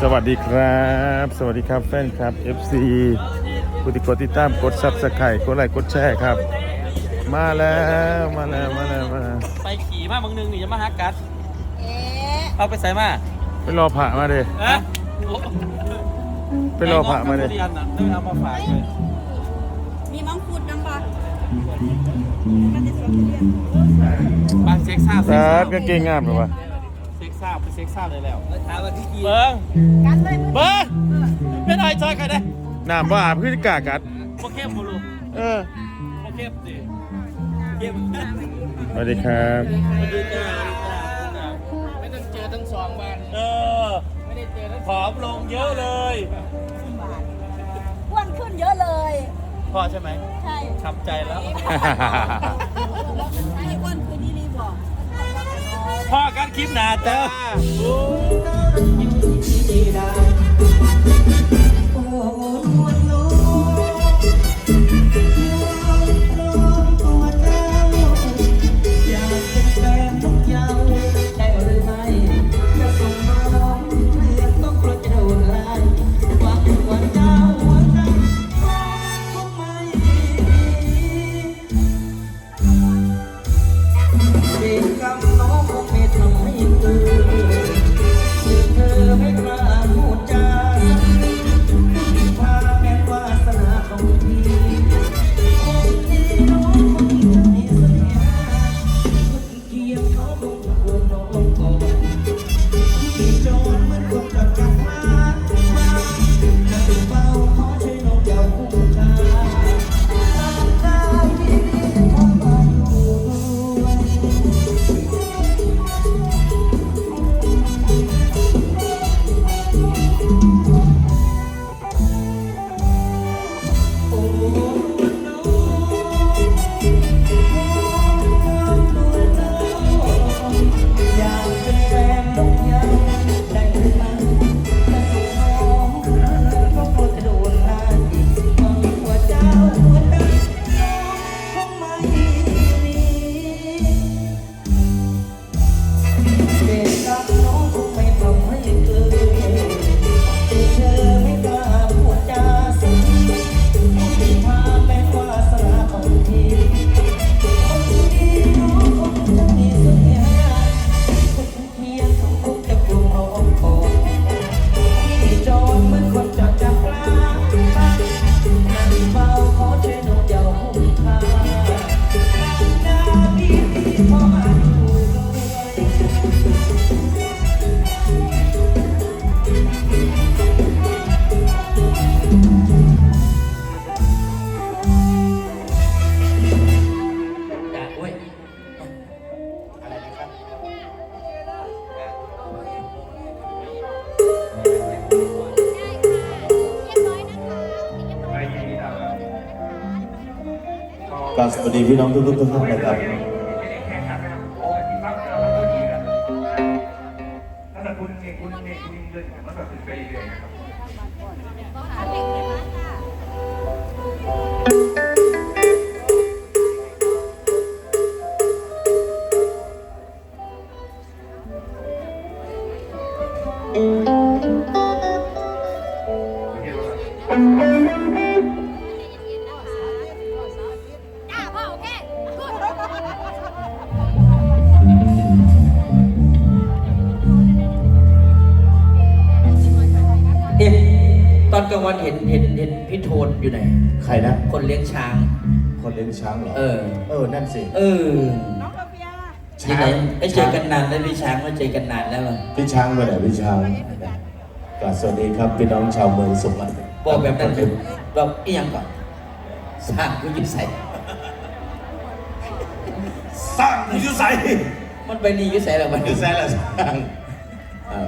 สวัสดีครับ สวัสดีครับแฟนครับ FC ผู้ที่กดติดตามกดซับสไครต์กดไลค์กดแชร์ครับ มาแล้วมาแล้วมาแล้วมาแล้วไปขี่มาบางนึงนี่จะมาหากัดเอ๊ะเอาไปใส่มาไปรอผ่ามาเลยฮะไปรอผ่ามาเลยไอ้น้องกับทุเรียนน่ะได้เอามาฝากเลยมีมังคุดน้ำปลามันจะสวนทุเรียนปลาเซ็กซ่าสาดกางเกงงามหรอวะเซ็กซ่าไป เซ็กซ่าเลยแล้วถามว่าที่กี่เบิ้งกันเลยมึงเบิ้งไม่ได้ซอยใครได้น้ำว่าอาบขึ้นกากัดโอเคบุลูกเออโอเคสิเข้มสวัสดีครับสวัสดีจ้าไม่ต้องเจอทั้งสองวันเออไม่ได้เจอทั้งผอมลงเยอะเลยอ้วนขึ้นเยอะเลยพ่อใช่ไหมใช่ช้ำใจแล้วไอ้อ้วนขึ้นนี่รีบอก พ่อกันคลิปหนาจ้า กราบสวัสดีพี่น้องทุกๆทุกท่านนะครับางวันเห็นเห็นเห็นพี่โทนอยู่ไหน ใครนะ คนเลี้ยงช้าง คนเลี้ยงช้างเหรอ เออ เออ นั่นสิ เออ น้องกาเฟียยังไงไม่เจอกันนานแล้วพี่ช้างไม่เจอกันนานแล้วเหรอพี่ช้างไปไหนพี่ช้างกราบสวัสดีครับพี่น้องชาวเมืองสุขมันบอกแบบนั้นคือบอกอีหยังก่อนสร้างกูยิ้มใส่สร้างยุใสมันไปนี่ยิ้มใส่แล้วมันยุใสละสร้างอ่า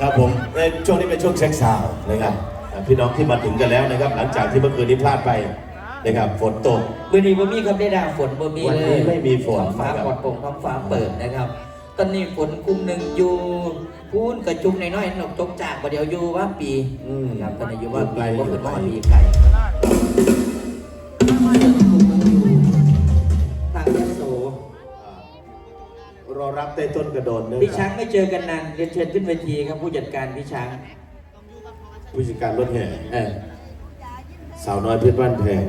ครับผมในช่วงนี้เป็นช่วงเช็คซาวด์นะครับอ่า พี่น้องที่มาถึงกันแล้วนะครับ หลังจากที่เมื่อคืนนี้พลาดไปนะครับฝนตก มื่อนี้บ่มีครับได้ดาฝนบ่มีวันเลนี้ยไม่มีฝนท้องฟ้านะครับ ปลอดโปร่งท้องฟ้าเปิดนะครับ ตอนนี้ฝนกลุ่มหนึ่งอยู่พูนกระจุมน้อยๆนกจกจากบ่เดียวอยู่ว่าปีอืมครับตอนนี้อยู่ว่าอยู่ไกลปีว่าอยู่ขึ้นไกลว่าปีไก่ทางยโสรอรับใต้ต้นกระโดนด้วยพี่คช้ารับงไม่เจอกันนานเรียนเชิญขึ้นเวทีครับผู้จัดการพี่ช้าง ผู้จัดการรถแห่เออสาวน้อยเพชรบ้านแพง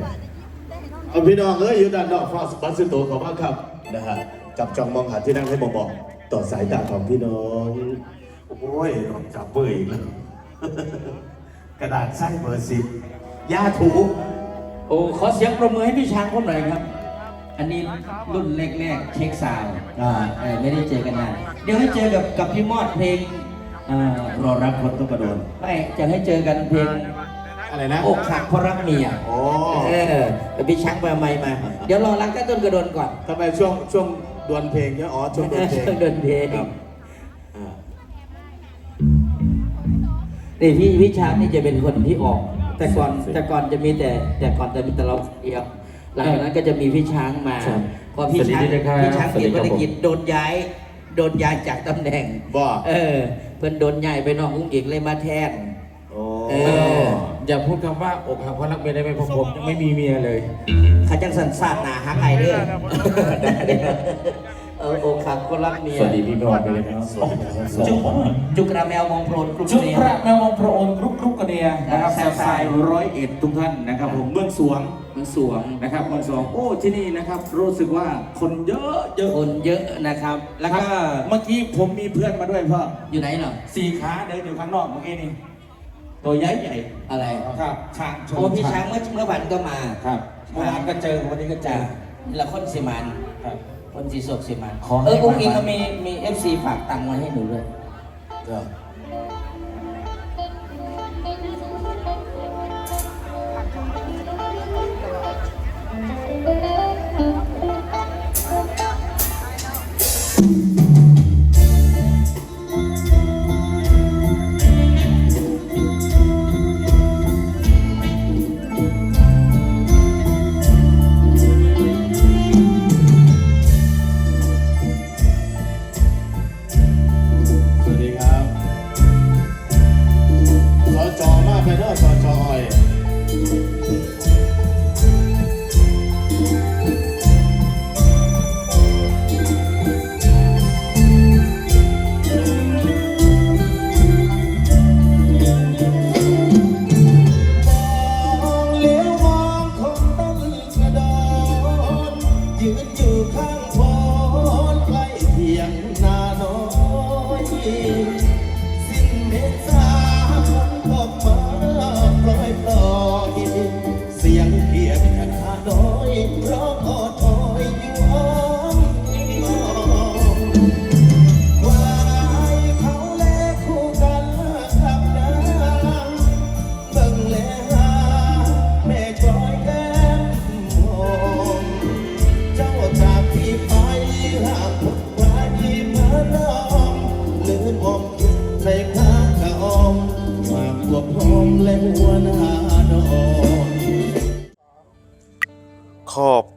เอาพี่น้องเอ้ยอยู่ด้านนอกฟาสบัสโตขอบคุณครับนะฮะจับจองมองหาที่นั่งให้มองมองต่อสายตาของพี่น้องโอ้ยโดนจับเบอร์อีกแล้วกระดาษไส้เบอร์สิบยาถูโอ้ขอเสียงประมือให้พี่ช้างคนหน่อยครับ อันนี้รุ่นแรกๆเช็คซาวด์อ่าเออไม่ได้เจอกันนานเดี๋ยวให้เจอกับกับพี่มอดเพลงเอ่อรอรับคนต้องกระโดดไม่จะให้เจอกันเพลงอะไรนะอกหักเพราะรักเมียโอ้เออแต่พี่ช้างไปเอาไมค์มา เดี๋ยวรอรักก็ต้นกระโดนก่อนทำไมช่วงช่วงดวลเพลงเนี่ยอ๋อช่วงดวลเพลงช่วงดวลเพลงครับอ่านี่พี่พี่ช้างนี่จะเป็นคนที่ออก แต่ก่อนแต่ก่อนจะมีแต่แต่ก่อนจะมีแต่เราเดียวหลังจากนั้นก็จะมีพี่ช้างมาครับพอพี่ช้างสวัสดีนะครับพี่ช้างสวัสดีติดครัภาบรกิจโดนย้าย โดนย้ายจากตำแหน่งบ่เออ เพิ่นโดนย้ายไปน้องอุ้งอิงเลยมาแทน โอ้เออ อย่าพูดคำว่าอกหักเพราะรักเมียได้ไหมเพราะผมยังไม่มีเมียเลยขาจังสันสาดหนาฮักไอเด้อ เออโอคักก็รักเมียสวัสดีพี่บอลไปเลยนะครับจุกจุกระแมวมองโปรดกรุ๊ปชุดเนียพระแมวมองพระองค์กรุ๊ปกรุ๊ปกระเนียนะครับแซแซมมไซไซร้อยเอ็ดทุกท่านนะครับผมเมืองสวงมันสวงนะครับเมืองสวงโอ้ที่นี่นะครับรู้สึกว่าคนเยอะเยอะคนเยอะนะครับ แล้วก็เมื่อกี้ผมมีเพื่อนมาด้วยพ่ออยู่ไหนเนาะสี่ขาเดินอยู่ข้างนอกเมื่อกี้นี่ตัวใหญ่ใหญ่อะไรครับช้างชนโอ้พี่ช้างเมื่อเมื่อวันก็มาครับเมื่อวานก็เจอวันนี้ก็เจจ้าอละคนสิมันครับ คนสีศกสิมันขอให้เอออุ้งอิงมาก็มีมีเอฟซีฝากตังค์มาให้หนูด้วย ก็